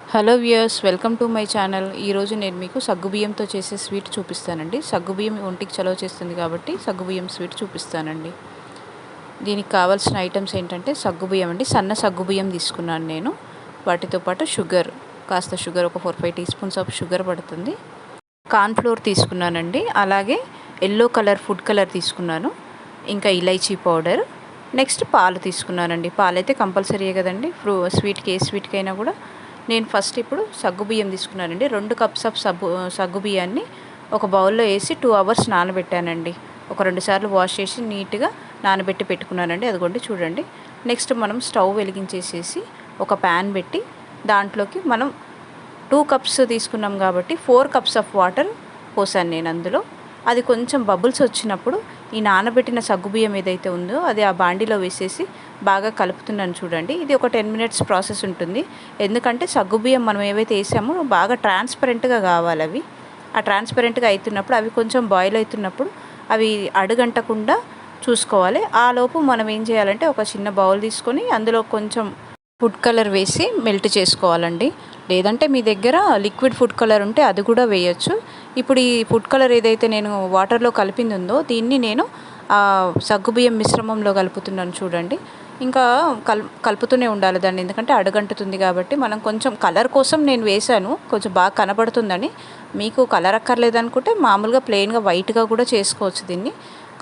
Hello viewers welcome to my channel. ఈరోజు నేను మీకు సగ్గుబియ్యంతో చేసే స్వీట్ చూపిస్తానండి. సగ్గుబియ్యం ఒంటికి చలవ చేస్తుంది కాబట్టి సగ్గుబియ్యం స్వీట్ చూపిస్తానండి. దీనికి కావాల్సిన ఐటమ్స్ ఏంటంటే సగ్గుబియ్యం అండి. సన్న సగ్గుబియ్యం తీసుకున్నాను నేను. వాటితో పాటు షుగర్ కాస్త షుగర్ ఒక four five teaspoons of sugar పడుతుంది. కార్న్ఫ్లోర్ తీసుకున్నానండి. అలాగే ఎల్లో కలర్ ఫుడ్ కలర్ తీసుకున్నాను. ఇంకా ఇలైచీ పౌడర్. నెక్స్ట్ పాలు తీసుకున్నానండి. పాలు అయితే కంపల్సరీయే కదండి. ఫ్రూ స్వీట్కి ఏ స్వీట్కైనా కూడా నేను ఫస్ట్ ఇప్పుడు సగ్గుబియ్యం తీసుకున్నానండి. రెండు కప్స్ ఆఫ్ సగ్గు సగ్గుబియ్యాన్ని ఒక బౌల్లో వేసి టూ అవర్స్ నానబెట్టానండి. ఒక రెండు సార్లు వాష్ చేసి నీట్గా నానబెట్టి పెట్టుకున్నానండి. అదిగోండి చూడండి. నెక్స్ట్ మనం స్టవ్ వెలిగించేసేసి ఒక ప్యాన్ పెట్టి దాంట్లోకి మనం టూ కప్స్ తీసుకున్నాం కాబట్టి ఫోర్ కప్స్ ఆఫ్ వాటర్ పోసాను నేను అందులో. అది కొంచెం బబుల్స్ వచ్చినప్పుడు ఈ నానబెట్టిన సగ్గుబియ్యం ఏదైతే ఉందో అది ఆ బాండీలో వేసేసి బాగా కలుపుతున్నాను చూడండి. ఇది ఒక టెన్ మినిట్స్ ప్రాసెస్ ఉంటుంది. ఎందుకంటే సగ్గుబియ్యం మనం ఏవైతే వేసామో బాగా ట్రాన్స్పరెంట్గా కావాలి అవి. ఆ ట్రాన్స్పరెంట్గా అవుతున్నప్పుడు అవి కొంచెం బాయిల్ అవుతున్నప్పుడు అవి అడుగంటకుండా చూసుకోవాలి. ఆ లోపు మనం ఏం చేయాలంటే ఒక చిన్న బౌల్ తీసుకొని అందులో కొంచెం ఫుడ్ కలర్ వేసి మెల్ట్ చేసుకోవాలండి. లేదంటే మీ దగ్గర లిక్విడ్ ఫుడ్ కలర్ ఉంటే అది కూడా వేయచ్చు. ఇప్పుడు ఈ ఫుడ్ కలర్ ఏదైతే నేను వాటర్లో కలిపింది ఉందో దీన్ని నేను సగ్గుబియ్యం మిశ్రమంలో కలుపుతున్నాను చూడండి. ఇంకా కల్ కలుపుతూనే ఉండాలి దాన్ని. ఎందుకంటే అడుగంటుతుంది కాబట్టి మనం కొంచెం కలర్ కోసం నేను వేశాను. కొంచెం బాగా కనబడుతుందని. మీకు కలర్ అక్కర్లేదనుకుంటే మామూలుగా ప్లెయిన్గా వైట్గా కూడా చేసుకోవచ్చు దీన్ని.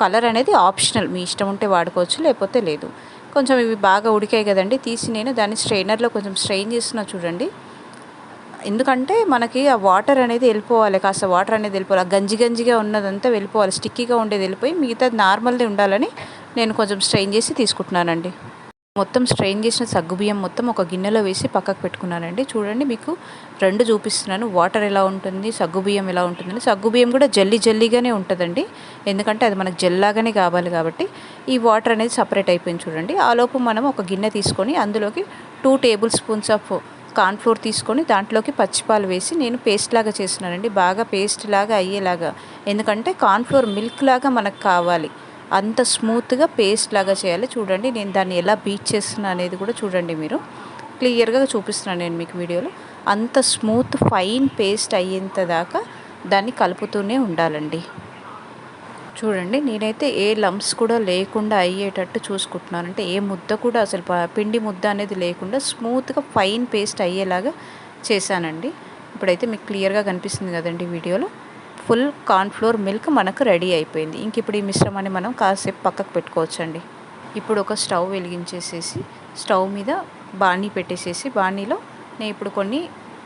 కలర్ అనేది ఆప్షనల్. మీ ఇష్టం ఉంటే వాడుకోవచ్చు లేకపోతే లేదు. కొంచెం ఇవి బాగా ఉడికాయి కదండి. తీసి నేను దాన్ని స్ట్రైనర్లో కొంచెం స్ట్రెయిన్ చేస్తున్నా చూడండి. ఎందుకంటే మనకి ఆ వాటర్ అనేది వెళ్ళిపోవాలి. కాస్త వాటర్ అనేది వెళ్ళిపోవాలి. గంజి గంజిగా ఉన్నదంతా వెళ్ళిపోవాలి. స్టిక్కీగా ఉండేది వెళ్ళిపోయి మిగతా నార్మల్ది ఉండాలని నేను కొంచెం స్ట్రెయిన్ చేసి తీసుకుంటున్నానండి. మొత్తం స్ట్రెయిన్ చేసిన సగ్గుబియ్యం మొత్తం ఒక గిన్నెలో వేసి పక్కకు పెట్టుకున్నానండి. చూడండి మీకు రెండు చూపిస్తున్నాను. వాటర్ ఎలా ఉంటుంది సగ్గుబియ్యం ఎలా ఉంటుందని. సగ్గుబియ్యం కూడా జల్లి జల్లిగానే ఉంటుందండి. ఎందుకంటే అది మనకు జెల్లాగానే కావాలి కాబట్టి. ఈ వాటర్ అనేది సపరేట్ అయిపోయింది చూడండి. ఆ లోపు మనం ఒక గిన్నె తీసుకొని అందులోకి two tablespoons of cornflour తీసుకొని దాంట్లోకి పచ్చిపాలు వేసి నేను పేస్ట్ లాగా చేస్తున్నానండి. బాగా పేస్ట్ లాగా అయ్యేలాగా. ఎందుకంటే కార్న్ఫ్లోర్ మిల్క్ లాగా మనకు కావాలి. అంత స్మూత్గా పేస్ట్ లాగా చేయాలి. చూడండి నేను దాన్ని ఎలా బీట్ చేస్తున్నా అనేది కూడా చూడండి మీరు. క్లియర్గా చూపిస్తున్నాను నేను మీకు వీడియోలో. అంత స్మూత్ ఫైన్ పేస్ట్ అయ్యేంత దాకా దాన్ని కలుపుతూనే ఉండాలండి. చూడండి. నేనైతే ఏ లంప్స్ కూడా లేకుండా అయ్యేటట్టు చూసుకుంటున్నాను. అంటే ఏ ముద్ద కూడా అసలు పిండి ముద్ద అనేది లేకుండా స్మూత్గా ఫైన్ పేస్ట్ అయ్యేలాగా చేశానండి. ఇప్పుడైతే మీకు క్లియర్గా కనిపిస్తుంది కదండి వీడియోలో. ఫుల్ కార్న్ఫ్లోర్ మిల్క్ మనకు రెడీ అయిపోయింది. ఇంక ఇప్పుడు ఈ మిశ్రమాన్ని మనం కాసేపు పక్కకు పెట్టుకోవచ్చండి. ఇప్పుడు ఒక స్టవ్ వెలిగించేసేసి స్టవ్ మీద బాణీ పెట్టేసేసి బాణీలో నేను ఇప్పుడు కొన్ని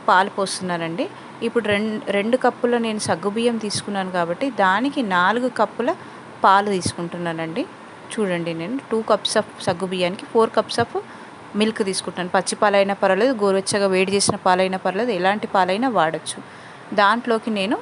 పాలు పోస్తున్నానండి. ఇప్పుడు రెండు రెండు కప్పుల నేను సగ్గుబియ్యం తీసుకున్నాను కాబట్టి దానికి నాలుగు కప్పుల పాలు తీసుకుంటున్నానండి. చూడండి నేను టూ కప్స్ ఆఫ్ సగ్గుబియ్యానికి ఫోర్ కప్స్ ఆఫ్ మిల్క్ తీసుకుంటాను పచ్చి పాలైనా పర్వాలేదు గోరువెచ్చగా వేడి చేసిన పాలైనా పర్వాలేదు ఎలాంటి పాలైనా వాడచ్చు. దాంట్లోకి నేను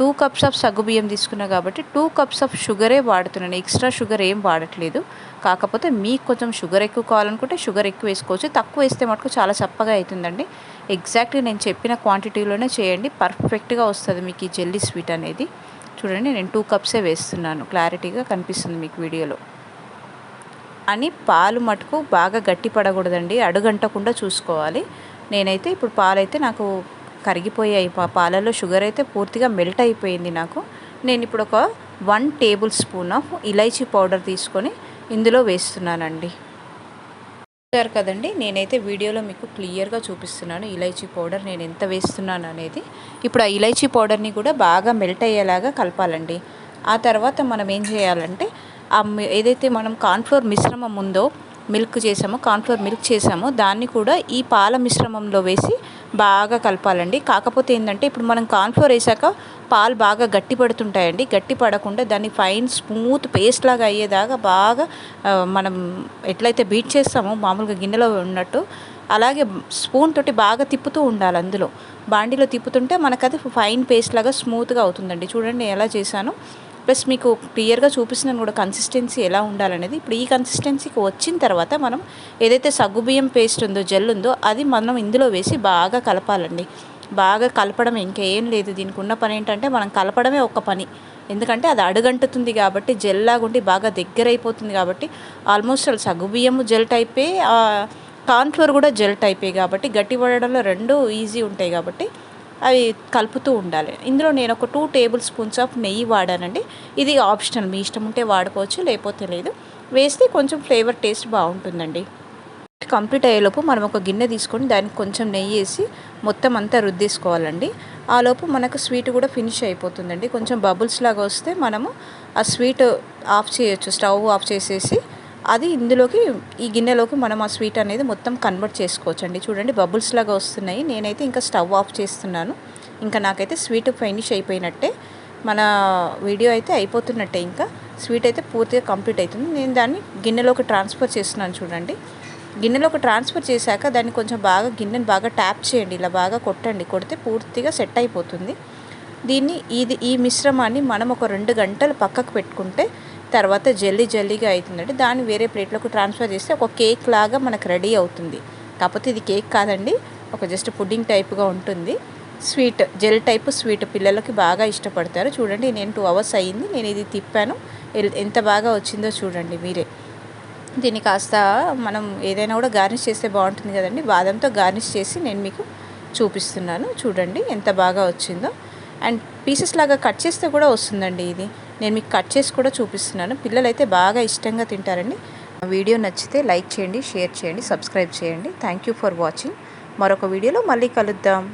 టూ కప్స్ ఆఫ్ సగ్గుబియ్యం తీసుకున్నా కాబట్టి టూ కప్స్ ఆఫ్ షుగరే వాడుతున్నాను. ఎక్స్ట్రా షుగర్ ఏం వాడట్లేదు. కాకపోతే మీకు కొంచెం షుగర్ ఎక్కువ కావాలనుకుంటే షుగర్ ఎక్కువ వేసుకోవచ్చు. తక్కువ వేస్తే మటుకు చాలా చప్పగా అవుతుందండి. ఎగ్జాక్ట్లీ నేను చెప్పిన క్వాంటిటీలోనే చేయండి. పర్ఫెక్ట్గా వస్తుంది మీకు ఈ జెల్లీ స్వీట్ అనేది. చూడండి నేను టూ కప్సే వేస్తున్నాను. క్లారిటీగా కనిపిస్తుంది మీకు వీడియోలో. అని పాలు మటుకు బాగా గట్టి పడకూడదండి అడుగంటకుండా చూసుకోవాలి. నేనైతే ఇప్పుడు పాలైతే నాకు కరిగిపోయాయి. పాలలో షుగర్ అయితే పూర్తిగా మెల్ట్ అయిపోయింది నాకు. నేను ఇప్పుడు ఒక one tablespoon of elaichi powder తీసుకొని ఇందులో వేస్తున్నానండి. చూసారు కదండి నేనైతే వీడియోలో మీకు క్లియర్గా చూపిస్తున్నాను ఇలైచీ పౌడర్ నేను ఎంత వేస్తున్నాను అనేది. ఇప్పుడు ఆ ఇలైచీ పౌడర్ని కూడా బాగా మెల్ట్ అయ్యేలాగా కలపాలండి. ఆ తర్వాత మనం ఏం చేయాలంటే ఆ ఏదైతే మనం కాన్ఫ్లోర్ మిశ్రమం ఉందో మిల్క్ చేసామో కాన్ఫ్లోర్ మిల్క్ చేసామో దాన్ని కూడా ఈ పాల మిశ్రమంలో వేసి బాగా కలపాలండి. కాకపోతే ఏంటంటే ఇప్పుడు మనం కాన్ఫ్లోర్ వేసాక పాలు బాగా గట్టి పడుతుంటాయండి. గట్టి పడకుండా దాన్ని ఫైన్ స్మూత్ పేస్ట్ లాగా అయ్యేదాకా బాగా మనం ఎట్లయితే బీట్ చేస్తామో మామూలుగా గిన్నెలో ఉన్నట్టు అలాగే స్పూన్ తోటి బాగా తిప్పుతూ ఉండాలి అందులో. బాండీలో తిప్పుతుంటే మనకు అది ఫైన్ పేస్ట్ లాగా స్మూత్గా అవుతుందండి. చూడండి ఎలా చేశాను. ప్లస్ మీకు క్లియర్గా చూపిస్తున్నాను కూడా కన్సిస్టెన్సీ ఎలా ఉండాలనేది. ఇప్పుడు ఈ కన్సిస్టెన్సీకి వచ్చిన తర్వాత మనం ఏదైతే సగ్గుబియ్యం పేస్ట్ ఉందో జెల్ ఉందో అది మనం ఇందులో వేసి బాగా కలపాలండి. బాగా కలపడం ఇంకేం లేదు. దీనికి ఉన్న పని ఏంటంటే మనం కలపడమే ఒక పని. ఎందుకంటే అది అడుగంటుతుంది కాబట్టి జెల్ లాగుండి బాగా దగ్గర అయిపోతుంది కాబట్టి ఆల్మోస్ట్ సగ్గుబియ్యము జెల్ టైపే కార్న్ఫ్లోర్ కూడా జెల్ టైపే కాబట్టి గట్టి పడడంలో రెండు ఈజీ ఉంటాయి కాబట్టి అవి కలుపుతూ ఉండాలి. ఇందులో నేను ఒక టూ టేబుల్ స్పూన్స్ ఆఫ్ నెయ్యి వాడానండి. ఇది ఆప్షనల్ మీ ఇష్టం ఉంటే వాడుకోవచ్చు లేకపోతే లేదు. వేస్తే కొంచెం ఫ్లేవర్ టేస్ట్ బాగుంటుందండి. కంప్లీట్ అయ్యేలోపు మనం ఒక గిన్నె తీసుకొని దానికి కొంచెం నెయ్యి వేసి మొత్తం అంతా రుద్దేసుకోవాలండి. ఆ లోపు మనకు స్వీట్ కూడా ఫినిష్ అయిపోతుందండి. కొంచెం బబుల్స్ లాగా వస్తే మనము ఆ స్వీట్ ఆఫ్ చేయొచ్చు స్టవ్ ఆఫ్ చేసేసి అది ఇందులోకి ఈ గిన్నెలోకి మనం ఆ స్వీట్ అనేది మొత్తం కన్వర్ట్ చేసుకోవచ్చండి. చూడండి బబుల్స్ లాగా వస్తున్నాయి. నేనైతే ఇంకా స్టవ్ ఆఫ్ చేస్తున్నాను. ఇంకా నాకైతే స్వీట్ ఫినిష్ అయిపోయినట్టే. మన వీడియో అయితే అయిపోతున్నట్టే ఇంకా. స్వీట్ అయితే పూర్తిగా కంప్లీట్ అవుతుంది. నేను దాన్ని గిన్నెలోకి ట్రాన్స్ఫర్ చేస్తున్నాను చూడండి. గిన్నెలోకి ట్రాన్స్ఫర్ చేశాక దాన్ని కొంచెం బాగా గిన్నెని బాగా ట్యాప్ చేయండి. ఇలా బాగా కొట్టండి. కొడితే పూర్తిగా సెట్ అయిపోతుంది. దీన్ని ఇది ఈ మిశ్రమాన్ని మనం ఒక రెండు గంటలు పక్కకు పెట్టుకుంటే తర్వాత జల్లీ జల్లీగా అవుతుందండి. దాన్ని వేరే ప్లేట్లోకి ట్రాన్స్ఫర్ చేస్తే ఒక కేక్ లాగా మనకు రెడీ అవుతుంది. కాకపోతే ఇది కేక్ కాదండి. ఒక జస్ట్ పుడ్డింగ్ టైప్గా ఉంటుంది. స్వీట్ జెల్ టైప్ స్వీట్ పిల్లలకి బాగా ఇష్టపడతారు. చూడండి నేను టూ అవర్స్ అయ్యింది. నేను ఇది తిప్పాను. ఎల్- ఎంత బాగా వచ్చిందో చూడండి మీరే. దీన్ని కాస్త మనం ఏదైనా కూడా గార్నిష్ చేస్తే బాగుంటుంది కదండి. బాదంతో గార్నిష్ చేసి నేను మీకు చూపిస్తున్నాను. చూడండి ఎంత బాగా వచ్చిందో. అండ్ పీసెస్ లాగా కట్ చేస్తే కూడా వస్తుందండి ఇది. నేను మీకు కట్ చేసి కూడా చూపిస్తున్నాను. పిల్లలైతే బాగా ఇష్టంగా తింటారండి. వీడియో నచ్చితే లైక్ చేయండి షేర్ చేయండి సబ్స్క్రైబ్ చేయండి. థ్యాంక్ యూ ఫర్ వాచింగ్ మరొక వీడియోలో మళ్ళీ కలుద్దాం.